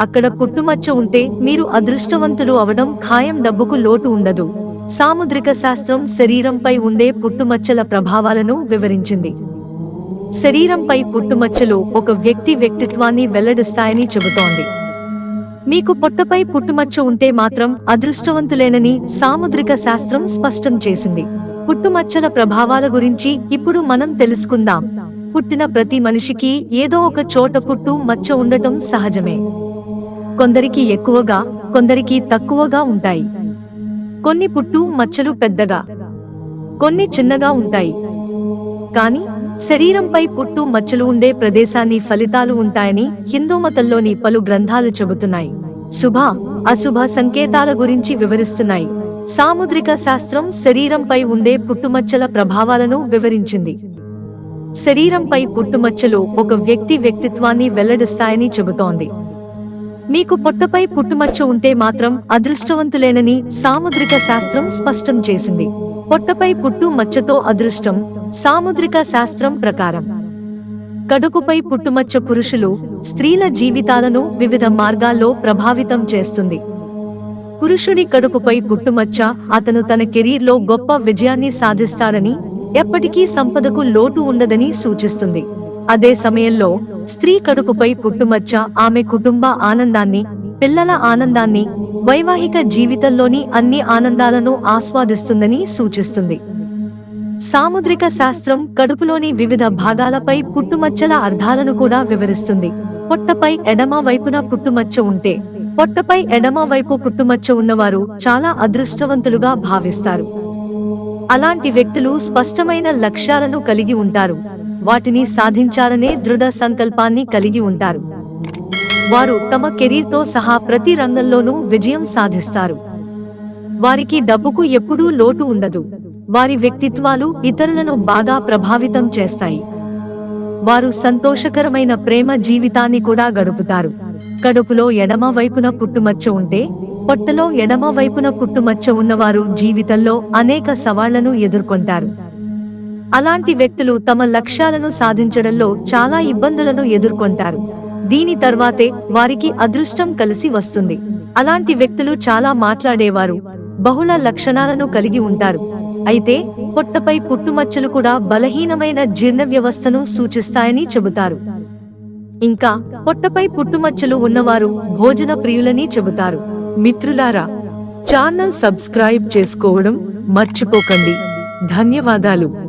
అక్కడ పుట్టుమచ్చ ఉంటే మీరు అదృష్టవంతులు అవడం ఖాయం డబ్బుకు లోటు ఉండదు. సాముద్రిక శాస్త్రం శరీరంపై ఉండే పుట్టుమచ్చల ప్రభావాలను వివరించింది. శరీరంపై పుట్టుమచ్చలు ఒక వ్యక్తి వ్యక్తిత్వాన్ని వెల్లడిస్తాయని చెబుతోంది. మీకు పొట్టపై పుట్టుమచ్చ ఉంటే మాత్రం అదృష్టవంతులేనని సాముద్రిక శాస్త్రం స్పష్టం చేసింది. పుట్టుమచ్చల ప్రభావాల గురించి ఇప్పుడు మనం తెలుసుకుందాం. పుట్టిన ప్రతి మనిషికి ఏదో ఒక చోట పుట్టు మచ్చ ఉండటం సహజమే. కొందరికి ఎక్కువగా కొందరికి తక్కువగా ఉంటాయి. కొన్ని పుట్టు మచ్చలు పెద్దగా కొన్ని చిన్నగా ఉంటాయి. కానీ శరీరంపై పుట్టు మచ్చలు ఉండే ప్రదేశాన్ని ఫలితాలు ఉంటాయని హిందూ మతంలోని పలు గ్రంథాలు చెబుతున్నాయి. శుభ అశుభ సంకేతాల గురించి వివరిస్తున్నాయి. సాముద్రిక శాస్త్రం శరీరంపై ఉండే పుట్టుమచ్చల ప్రభావాలను వివరించింది. శరీరంపై పుట్టుమచ్చలు ఒక వ్యక్తి వ్యక్తిత్వాన్ని వెల్లడిస్తాయని చెబుతోంది. మీకు పొట్టపై పుట్టుమచ్చ ఉంటే మాత్రం అదృష్టవంతులేనని సాముద్రిక శాస్త్రం స్పష్టం చేసింది. పొట్టపై పుట్టు మచ్చతో అదృష్టం సాముద్రిక శాస్త్రం ప్రకారం. కడుపుపై పుట్టుమచ్చ పురుషులు స్త్రీల జీవితాలను వివిధ మార్గాల్లో ప్రభావితం చేస్తుంది. పురుషుడి కడుపుపై పుట్టుమచ్చ అతను తన కెరీర్లో గొప్ప విజయాన్ని సాధిస్తాడని ఎప్పటికీ సంపదకు లోటు ఉండదని సూచిస్తుంది. అదే సమయంలో స్త్రీ కడుపుపై పుట్టుమచ్చ ఆమె కుటుంబ ఆనందాన్ని పిల్లల ఆనందాన్ని వైవాహిక జీవితంలోని అన్ని ఆనందాలను ఆస్వాదిస్తుందని సూచిస్తుంది. సాముద్రిక శాస్త్రం కడుపులోని వివిధ భాగాలపై పుట్టుమచ్చల అర్థాలను కూడా వివరిస్తుంది. పొట్టపై ఎడమ వైపున పుట్టుమచ్చ ఉంటే పొట్టపై ఎడమ వైపు పుట్టుమచ్చ ఉన్నవారు చాలా అదృష్టవంతులుగా భావిస్తారు. అలాంటి వ్యక్తులు స్పష్టమైన లక్ష్యాలను కలిగి ఉంటారు. వాటిని సాధించాలనే దృఢ సంకల్పాన్ని కలిగి ఉంటారు. వారు తమ కెరీర్తో సహా ప్రతి రంగంలోనూ విజయం సాధిస్తారు. వారికి డబ్బుకు ఎప్పుడూ లోటు ఉండదు. వారి వ్యక్తిత్వాలు ఇతరులను బాగా ప్రభావితం చేస్తాయి. వారు సంతోషకరమైన ప్రేమ జీవితాన్ని కూడా గడుపుతారు. కడుపులో ఎడమ వైపున పుట్టుమచ్చ ఉంటే పొట్టలో ఎడమ వైపున పుట్టుమచ్చ ఉన్నవారు జీవితంలో అనేక సవాళ్ళను ఎదుర్కొంటారు. అలాంటి వ్యక్తులు తమ లక్ష్యాలను సాధించడంలో చాలా ఇబ్బందులను ఎదుర్కొంటారు. దీని తర్వాతే వారికి అదృష్టం కలిసి వస్తుంది. అలాంటి వ్యక్తులు చాలా మాట్లాడేవారు బహుళ లక్షణాలను కలిగి ఉంటారు. అయితే పొట్టపై పుట్టుమచ్చలు కూడా బలహీనమైన జీర్ణ వ్యవస్థను సూచిస్తాయని చెబుతారు. ఇంకా పొట్టపై పుట్టుమచ్చలు ఉన్నవారు భోజన ప్రియులని చెబుతారు. మిత్రులారా ఛానల్ సబ్స్క్రైబ్ చేసుకోవడం మర్చిపోకండి. ధన్యవాదాలు.